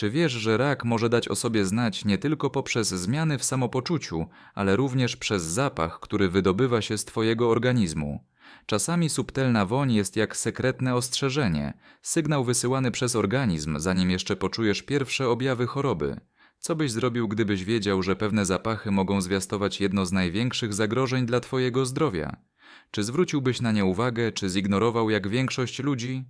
Czy wiesz, że rak może dać o sobie znać nie tylko poprzez zmiany w samopoczuciu, ale również przez zapach, który wydobywa się z Twojego organizmu? Czasami subtelna woń jest jak sekretne ostrzeżenie, sygnał wysyłany przez organizm, zanim jeszcze poczujesz pierwsze objawy choroby. Co byś zrobił, gdybyś wiedział, że pewne zapachy mogą zwiastować jedno z największych zagrożeń dla Twojego zdrowia? Czy zwróciłbyś na nie uwagę, czy zignorował jak większość ludzi?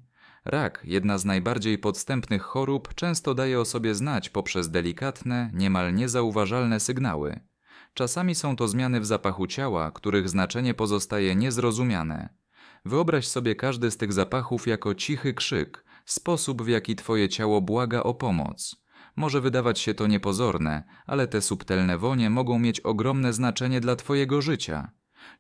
Rak, jedna z najbardziej podstępnych chorób, często daje o sobie znać poprzez delikatne, niemal niezauważalne sygnały. Czasami są to zmiany w zapachu ciała, których znaczenie pozostaje niezrozumiane. Wyobraź sobie każdy z tych zapachów jako cichy krzyk, sposób w jaki Twoje ciało błaga o pomoc. Może wydawać się to niepozorne, ale te subtelne wonie mogą mieć ogromne znaczenie dla Twojego życia.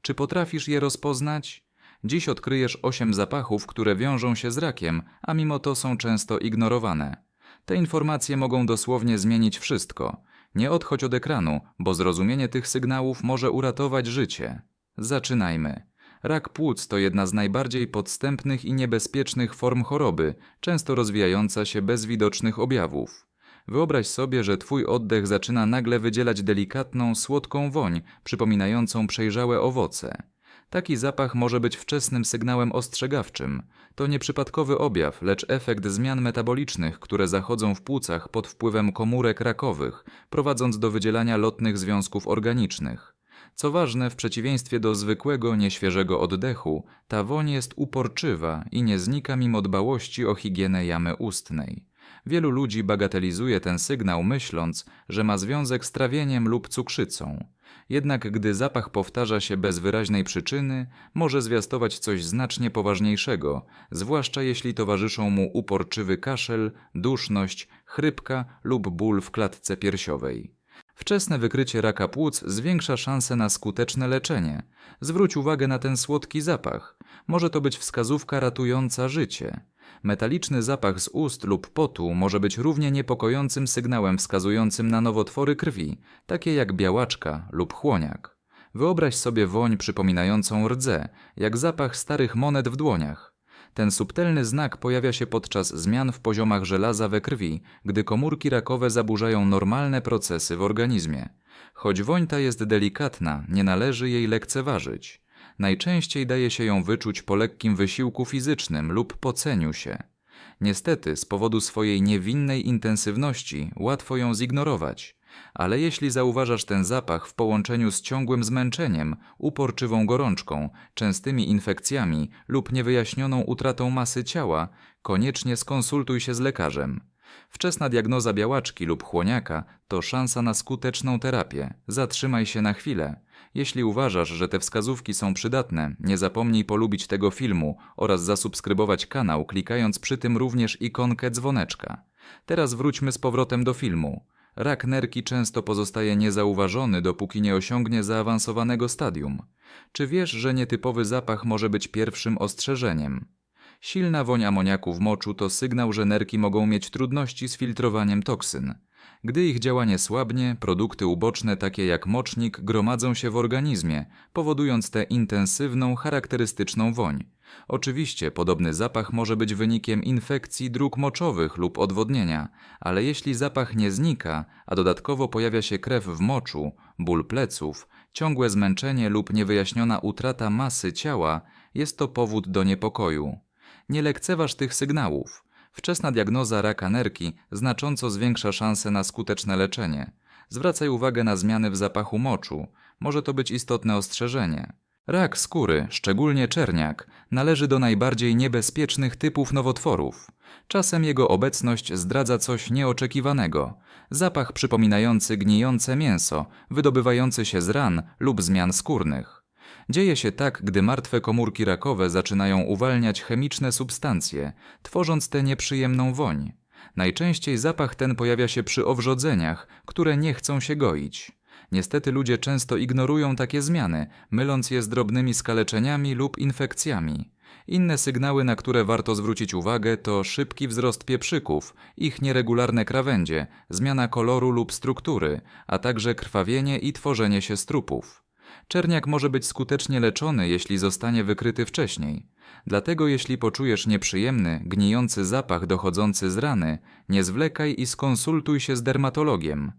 Czy potrafisz je rozpoznać? Dziś odkryjesz osiem zapachów, które wiążą się z rakiem, a mimo to są często ignorowane. Te informacje mogą dosłownie zmienić wszystko. Nie odchodź od ekranu, bo zrozumienie tych sygnałów może uratować życie. Zaczynajmy. Rak płuc to jedna z najbardziej podstępnych i niebezpiecznych form choroby, często rozwijająca się bez widocznych objawów. Wyobraź sobie, że twój oddech zaczyna nagle wydzielać delikatną, słodką woń, przypominającą przejrzałe owoce. Taki zapach może być wczesnym sygnałem ostrzegawczym. To nieprzypadkowy objaw, lecz efekt zmian metabolicznych, które zachodzą w płucach pod wpływem komórek rakowych, prowadząc do wydzielania lotnych związków organicznych. Co ważne, w przeciwieństwie do zwykłego, nieświeżego oddechu, ta woń jest uporczywa i nie znika mimo dbałości o higienę jamy ustnej. Wielu ludzi bagatelizuje ten sygnał, myśląc, że ma związek z trawieniem lub cukrzycą. Jednak gdy zapach powtarza się bez wyraźnej przyczyny, może zwiastować coś znacznie poważniejszego, zwłaszcza jeśli towarzyszą mu uporczywy kaszel, duszność, chrypka lub ból w klatce piersiowej. Wczesne wykrycie raka płuc zwiększa szanse na skuteczne leczenie. Zwróć uwagę na ten słodki zapach. Może to być wskazówka ratująca życie. Metaliczny zapach z ust lub potu może być równie niepokojącym sygnałem wskazującym na nowotwory krwi, takie jak białaczka lub chłoniak. Wyobraź sobie woń przypominającą rdze, jak zapach starych monet w dłoniach. Ten subtelny znak pojawia się podczas zmian w poziomach żelaza we krwi, gdy komórki rakowe zaburzają normalne procesy w organizmie. Choć woń ta jest delikatna, nie należy jej lekceważyć. Najczęściej daje się ją wyczuć po lekkim wysiłku fizycznym lub poceniu się. Niestety, z powodu swojej niewinnej intensywności łatwo ją zignorować. Ale jeśli zauważasz ten zapach w połączeniu z ciągłym zmęczeniem, uporczywą gorączką, częstymi infekcjami lub niewyjaśnioną utratą masy ciała, koniecznie skonsultuj się z lekarzem. Wczesna diagnoza białaczki lub chłoniaka to szansa na skuteczną terapię. Zatrzymaj się na chwilę. Jeśli uważasz, że te wskazówki są przydatne, nie zapomnij polubić tego filmu oraz zasubskrybować kanał, klikając przy tym również ikonkę dzwoneczka. Teraz wróćmy z powrotem do filmu. Rak nerki często pozostaje niezauważony, dopóki nie osiągnie zaawansowanego stadium. Czy wiesz, że nietypowy zapach może być pierwszym ostrzeżeniem? Silna woń amoniaku w moczu to sygnał, że nerki mogą mieć trudności z filtrowaniem toksyn. Gdy ich działanie słabnie, produkty uboczne takie jak mocznik gromadzą się w organizmie, powodując tę intensywną, charakterystyczną woń. Oczywiście podobny zapach może być wynikiem infekcji dróg moczowych lub odwodnienia, ale jeśli zapach nie znika, a dodatkowo pojawia się krew w moczu, ból pleców, ciągłe zmęczenie lub niewyjaśniona utrata masy ciała, jest to powód do niepokoju. Nie lekceważ tych sygnałów. Wczesna diagnoza raka nerki znacząco zwiększa szanse na skuteczne leczenie. Zwracaj uwagę na zmiany w zapachu moczu. Może to być istotne ostrzeżenie. Rak skóry, szczególnie czerniak, należy do najbardziej niebezpiecznych typów nowotworów. Czasem jego obecność zdradza coś nieoczekiwanego. Zapach przypominający gnijące mięso, wydobywający się z ran lub zmian skórnych. Dzieje się tak, gdy martwe komórki rakowe zaczynają uwalniać chemiczne substancje, tworząc tę nieprzyjemną woń. Najczęściej zapach ten pojawia się przy owrzodzeniach, które nie chcą się goić. Niestety ludzie często ignorują takie zmiany, myląc je z drobnymi skaleczeniami lub infekcjami. Inne sygnały, na które warto zwrócić uwagę, to szybki wzrost pieprzyków, ich nieregularne krawędzie, zmiana koloru lub struktury, a także krwawienie i tworzenie się strupów. Czerniak może być skutecznie leczony, jeśli zostanie wykryty wcześniej. Dlatego jeśli poczujesz nieprzyjemny, gnijący zapach dochodzący z rany, nie zwlekaj i skonsultuj się z dermatologiem.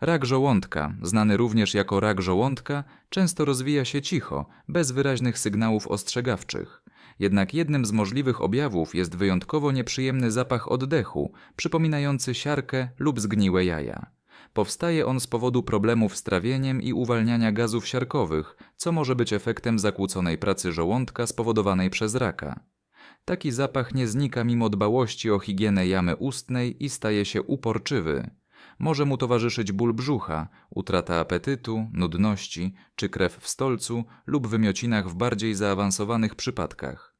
Rak żołądka, znany również jako rak żołądka, często rozwija się cicho, bez wyraźnych sygnałów ostrzegawczych. Jednak jednym z możliwych objawów jest wyjątkowo nieprzyjemny zapach oddechu, przypominający siarkę lub zgniłe jaja. Powstaje on z powodu problemów z trawieniem i uwalniania gazów siarkowych, co może być efektem zakłóconej pracy żołądka spowodowanej przez raka. Taki zapach nie znika mimo dbałości o higienę jamy ustnej i staje się uporczywy. Może mu towarzyszyć ból brzucha, utrata apetytu, nudności czy krew w stolcu lub wymiocinach w bardziej zaawansowanych przypadkach.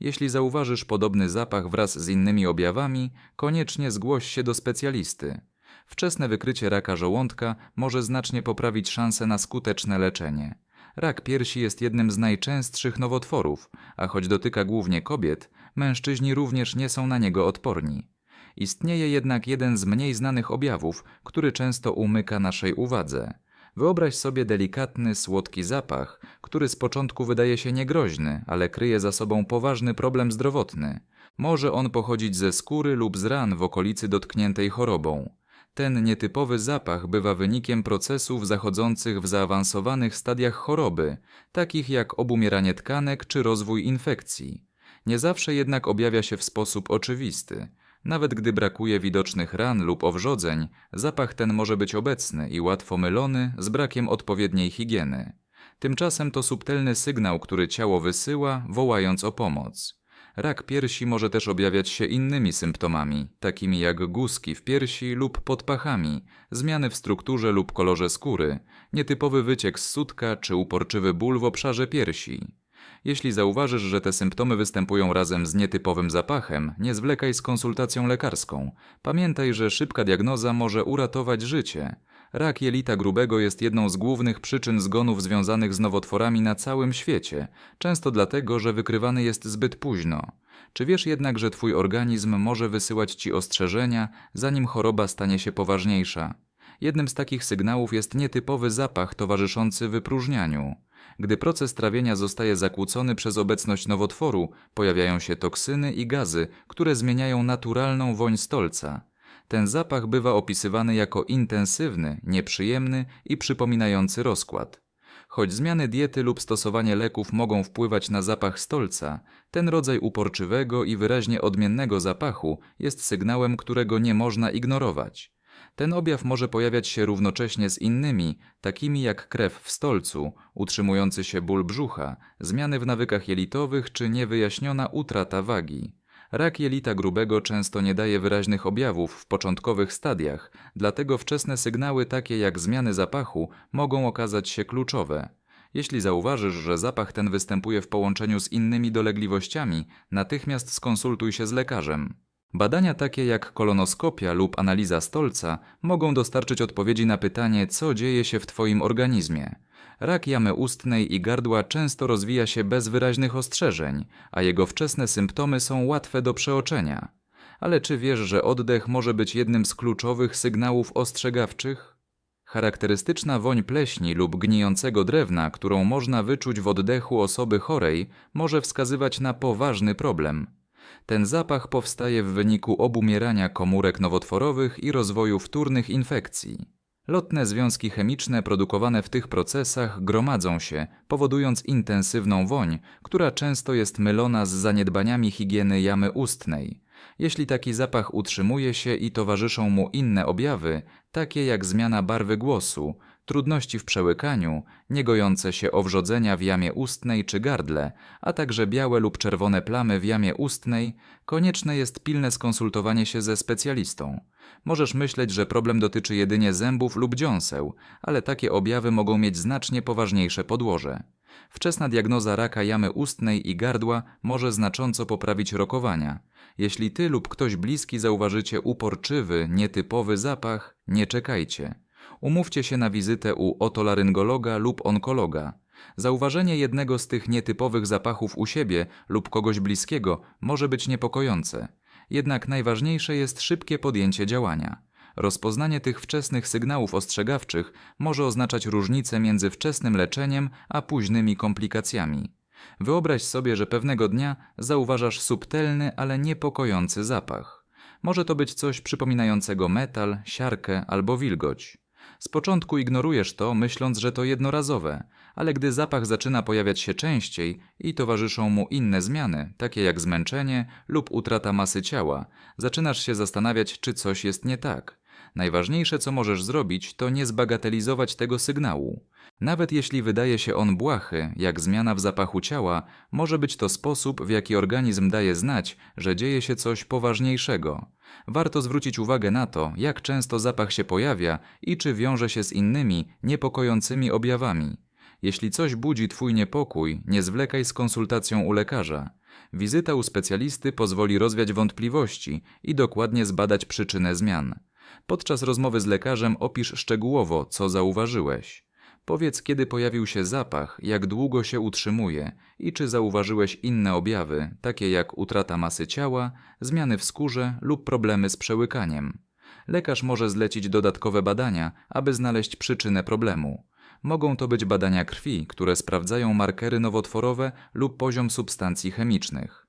Jeśli zauważysz podobny zapach wraz z innymi objawami, koniecznie zgłoś się do specjalisty. Wczesne wykrycie raka żołądka może znacznie poprawić szanse na skuteczne leczenie. Rak piersi jest jednym z najczęstszych nowotworów, a choć dotyka głównie kobiet, mężczyźni również nie są na niego odporni. Istnieje jednak jeden z mniej znanych objawów, który często umyka naszej uwadze. Wyobraź sobie delikatny, słodki zapach, który z początku wydaje się niegroźny, ale kryje za sobą poważny problem zdrowotny. Może on pochodzić ze skóry lub z ran w okolicy dotkniętej chorobą. Ten nietypowy zapach bywa wynikiem procesów zachodzących w zaawansowanych stadiach choroby, takich jak obumieranie tkanek czy rozwój infekcji. Nie zawsze jednak objawia się w sposób oczywisty. Nawet gdy brakuje widocznych ran lub owrzodzeń, zapach ten może być obecny i łatwo mylony z brakiem odpowiedniej higieny. Tymczasem to subtelny sygnał, który ciało wysyła, wołając o pomoc. Rak piersi może też objawiać się innymi symptomami, takimi jak guzki w piersi lub pod pachami, zmiany w strukturze lub kolorze skóry, nietypowy wyciek z sutka czy uporczywy ból w obszarze piersi. Jeśli zauważysz, że te symptomy występują razem z nietypowym zapachem, nie zwlekaj z konsultacją lekarską. Pamiętaj, że szybka diagnoza może uratować życie. Rak jelita grubego jest jedną z głównych przyczyn zgonów związanych z nowotworami na całym świecie, często dlatego, że wykrywany jest zbyt późno. Czy wiesz jednak, że twój organizm może wysyłać ci ostrzeżenia, zanim choroba stanie się poważniejsza? Jednym z takich sygnałów jest nietypowy zapach towarzyszący wypróżnianiu. Gdy proces trawienia zostaje zakłócony przez obecność nowotworu, pojawiają się toksyny i gazy, które zmieniają naturalną woń stolca. Ten zapach bywa opisywany jako intensywny, nieprzyjemny i przypominający rozkład. Choć zmiany diety lub stosowanie leków mogą wpływać na zapach stolca, ten rodzaj uporczywego i wyraźnie odmiennego zapachu jest sygnałem, którego nie można ignorować. Ten objaw może pojawiać się równocześnie z innymi, takimi jak krew w stolcu, utrzymujący się ból brzucha, zmiany w nawykach jelitowych czy niewyjaśniona utrata wagi. Rak jelita grubego często nie daje wyraźnych objawów w początkowych stadiach, dlatego wczesne sygnały takie jak zmiany zapachu mogą okazać się kluczowe. Jeśli zauważysz, że zapach ten występuje w połączeniu z innymi dolegliwościami, natychmiast skonsultuj się z lekarzem. Badania takie jak kolonoskopia lub analiza stolca mogą dostarczyć odpowiedzi na pytanie, co dzieje się w Twoim organizmie. Rak jamy ustnej i gardła często rozwija się bez wyraźnych ostrzeżeń, a jego wczesne symptomy są łatwe do przeoczenia. Ale czy wiesz, że oddech może być jednym z kluczowych sygnałów ostrzegawczych? Charakterystyczna woń pleśni lub gnijącego drewna, którą można wyczuć w oddechu osoby chorej, może wskazywać na poważny problem. Ten zapach powstaje w wyniku obumierania komórek nowotworowych i rozwoju wtórnych infekcji. Lotne związki chemiczne produkowane w tych procesach gromadzą się, powodując intensywną woń, która często jest mylona z zaniedbaniami higieny jamy ustnej. Jeśli taki zapach utrzymuje się i towarzyszą mu inne objawy, takie jak zmiana barwy głosu, trudności w przełykaniu, niegojące się owrzodzenia w jamie ustnej czy gardle, a także białe lub czerwone plamy w jamie ustnej, konieczne jest pilne skonsultowanie się ze specjalistą. Możesz myśleć, że problem dotyczy jedynie zębów lub dziąseł, ale takie objawy mogą mieć znacznie poważniejsze podłoże. Wczesna diagnoza raka jamy ustnej i gardła może znacząco poprawić rokowania. Jeśli ty lub ktoś bliski zauważycie uporczywy, nietypowy zapach, nie czekajcie. Umówcie się na wizytę u otolaryngologa lub onkologa. Zauważenie jednego z tych nietypowych zapachów u siebie lub kogoś bliskiego może być niepokojące. Jednak najważniejsze jest szybkie podjęcie działania. Rozpoznanie tych wczesnych sygnałów ostrzegawczych może oznaczać różnicę między wczesnym leczeniem a późnymi komplikacjami. Wyobraź sobie, że pewnego dnia zauważasz subtelny, ale niepokojący zapach. Może to być coś przypominającego metal, siarkę albo wilgoć. Z początku ignorujesz to, myśląc, że to jednorazowe, ale gdy zapach zaczyna pojawiać się częściej i towarzyszą mu inne zmiany, takie jak zmęczenie lub utrata masy ciała, zaczynasz się zastanawiać, czy coś jest nie tak. Najważniejsze, co możesz zrobić, to nie zbagatelizować tego sygnału. Nawet jeśli wydaje się on błahy, jak zmiana w zapachu ciała, może być to sposób, w jaki organizm daje znać, że dzieje się coś poważniejszego. Warto zwrócić uwagę na to, jak często zapach się pojawia i czy wiąże się z innymi, niepokojącymi objawami. Jeśli coś budzi Twój niepokój, nie zwlekaj z konsultacją u lekarza. Wizyta u specjalisty pozwoli rozwiać wątpliwości i dokładnie zbadać przyczynę zmian. Podczas rozmowy z lekarzem opisz szczegółowo, co zauważyłeś. Powiedz, kiedy pojawił się zapach, jak długo się utrzymuje i czy zauważyłeś inne objawy, takie jak utrata masy ciała, zmiany w skórze lub problemy z przełykaniem. Lekarz może zlecić dodatkowe badania, aby znaleźć przyczynę problemu. Mogą to być badania krwi, które sprawdzają markery nowotworowe lub poziom substancji chemicznych.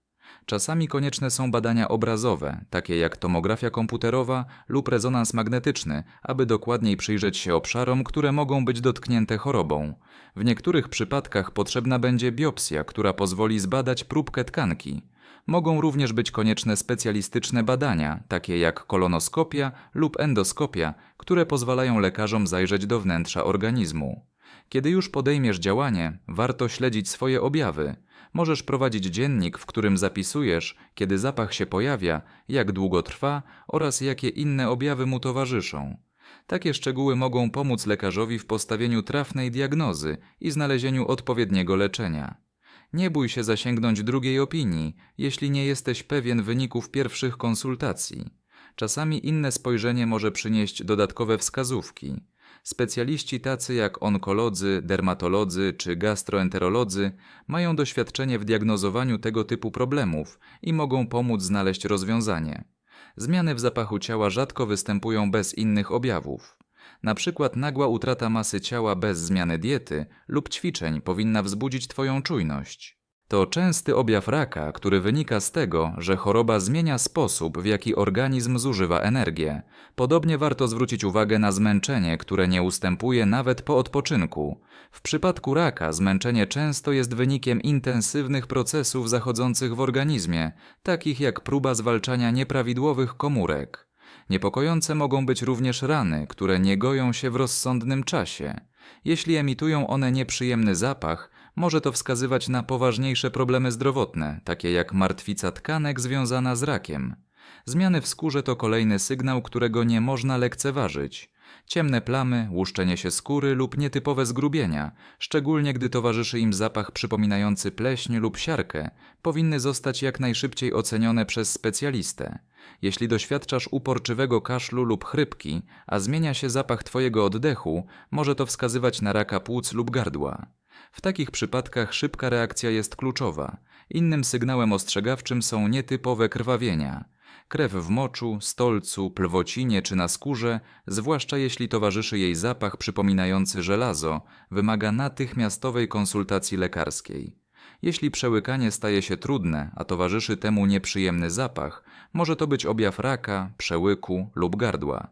Czasami konieczne są badania obrazowe, takie jak tomografia komputerowa lub rezonans magnetyczny, aby dokładniej przyjrzeć się obszarom, które mogą być dotknięte chorobą. W niektórych przypadkach potrzebna będzie biopsja, która pozwoli zbadać próbkę tkanki. Mogą również być konieczne specjalistyczne badania, takie jak kolonoskopia lub endoskopia, które pozwalają lekarzom zajrzeć do wnętrza organizmu. Kiedy już podejmiesz działanie, warto śledzić swoje objawy. Możesz prowadzić dziennik, w którym zapisujesz, kiedy zapach się pojawia, jak długo trwa oraz jakie inne objawy mu towarzyszą. Takie szczegóły mogą pomóc lekarzowi w postawieniu trafnej diagnozy i znalezieniu odpowiedniego leczenia. Nie bój się zasięgnąć drugiej opinii, jeśli nie jesteś pewien wyników pierwszych konsultacji. Czasami inne spojrzenie może przynieść dodatkowe wskazówki. Specjaliści tacy jak onkolodzy, dermatolodzy czy gastroenterolodzy mają doświadczenie w diagnozowaniu tego typu problemów i mogą pomóc znaleźć rozwiązanie. Zmiany w zapachu ciała rzadko występują bez innych objawów. Na przykład nagła utrata masy ciała bez zmiany diety lub ćwiczeń powinna wzbudzić Twoją czujność. To częsty objaw raka, który wynika z tego, że choroba zmienia sposób, w jaki organizm zużywa energię. Podobnie warto zwrócić uwagę na zmęczenie, które nie ustępuje nawet po odpoczynku. W przypadku raka zmęczenie często jest wynikiem intensywnych procesów zachodzących w organizmie, takich jak próba zwalczania nieprawidłowych komórek. Niepokojące mogą być również rany, które nie goją się w rozsądnym czasie. Jeśli emitują one nieprzyjemny zapach, może to wskazywać na poważniejsze problemy zdrowotne, takie jak martwica tkanek związana z rakiem. Zmiany w skórze to kolejny sygnał, którego nie można lekceważyć. Ciemne plamy, łuszczenie się skóry lub nietypowe zgrubienia, szczególnie gdy towarzyszy im zapach przypominający pleśń lub siarkę, powinny zostać jak najszybciej ocenione przez specjalistę. Jeśli doświadczasz uporczywego kaszlu lub chrypki, a zmienia się zapach Twojego oddechu, może to wskazywać na raka płuc lub gardła. W takich przypadkach szybka reakcja jest kluczowa. Innym sygnałem ostrzegawczym są nietypowe krwawienia. Krew w moczu, stolcu, plwocinie czy na skórze, zwłaszcza jeśli towarzyszy jej zapach przypominający żelazo, wymaga natychmiastowej konsultacji lekarskiej. Jeśli przełykanie staje się trudne, a towarzyszy temu nieprzyjemny zapach, może to być objaw raka, przełyku lub gardła.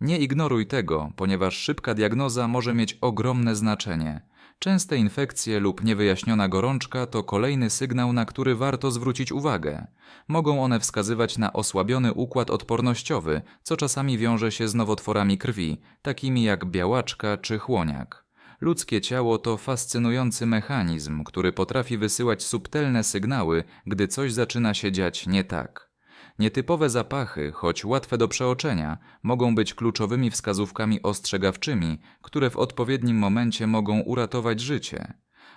Nie ignoruj tego, ponieważ szybka diagnoza może mieć ogromne znaczenie. Częste infekcje lub niewyjaśniona gorączka to kolejny sygnał, na który warto zwrócić uwagę. Mogą one wskazywać na osłabiony układ odpornościowy, co czasami wiąże się z nowotworami krwi, takimi jak białaczka czy chłoniak. Ludzkie ciało to fascynujący mechanizm, który potrafi wysyłać subtelne sygnały, gdy coś zaczyna się dziać nie tak. Nietypowe zapachy, choć łatwe do przeoczenia, mogą być kluczowymi wskazówkami ostrzegawczymi, które w odpowiednim momencie mogą uratować życie.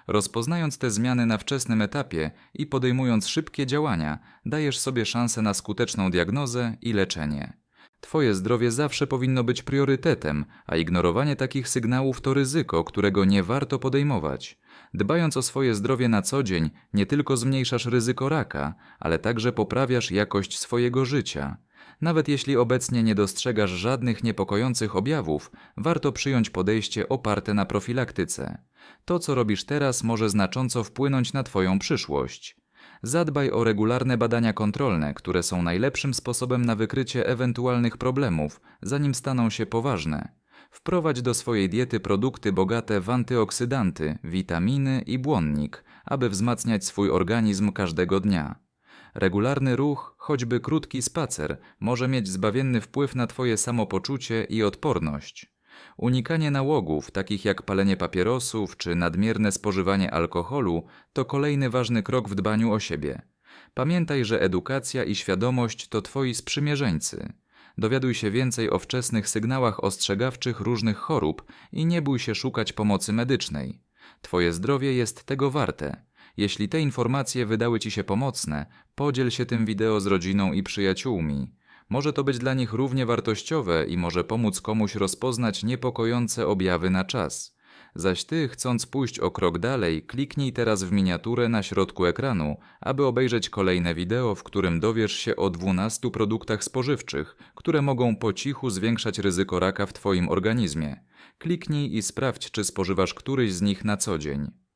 Rozpoznając te zmiany na wczesnym etapie i podejmując szybkie działania, dajesz sobie szansę na skuteczną diagnozę i leczenie. Twoje zdrowie zawsze powinno być priorytetem, a ignorowanie takich sygnałów to ryzyko, którego nie warto podejmować. Dbając o swoje zdrowie na co dzień, nie tylko zmniejszasz ryzyko raka, ale także poprawiasz jakość swojego życia. Nawet jeśli obecnie nie dostrzegasz żadnych niepokojących objawów, warto przyjąć podejście oparte na profilaktyce. To, co robisz teraz, może znacząco wpłynąć na Twoją przyszłość. Zadbaj o regularne badania kontrolne, które są najlepszym sposobem na wykrycie ewentualnych problemów, zanim staną się poważne. Wprowadź do swojej diety produkty bogate w antyoksydanty, witaminy i błonnik, aby wzmacniać swój organizm każdego dnia. Regularny ruch, choćby krótki spacer, może mieć zbawienny wpływ na Twoje samopoczucie i odporność. Unikanie nałogów, takich jak palenie papierosów czy nadmierne spożywanie alkoholu, to kolejny ważny krok w dbaniu o siebie. Pamiętaj, że edukacja i świadomość to Twoi sprzymierzeńcy. Dowiaduj się więcej o wczesnych sygnałach ostrzegawczych różnych chorób i nie bój się szukać pomocy medycznej. Twoje zdrowie jest tego warte. Jeśli te informacje wydały Ci się pomocne, podziel się tym wideo z rodziną i przyjaciółmi. Może to być dla nich równie wartościowe i może pomóc komuś rozpoznać niepokojące objawy na czas. Zaś Ty, chcąc pójść o krok dalej, kliknij teraz w miniaturę na środku ekranu, aby obejrzeć kolejne wideo, w którym dowiesz się o 12 produktach spożywczych, które mogą po cichu zwiększać ryzyko raka w Twoim organizmie. Kliknij i sprawdź, czy spożywasz któryś z nich na co dzień.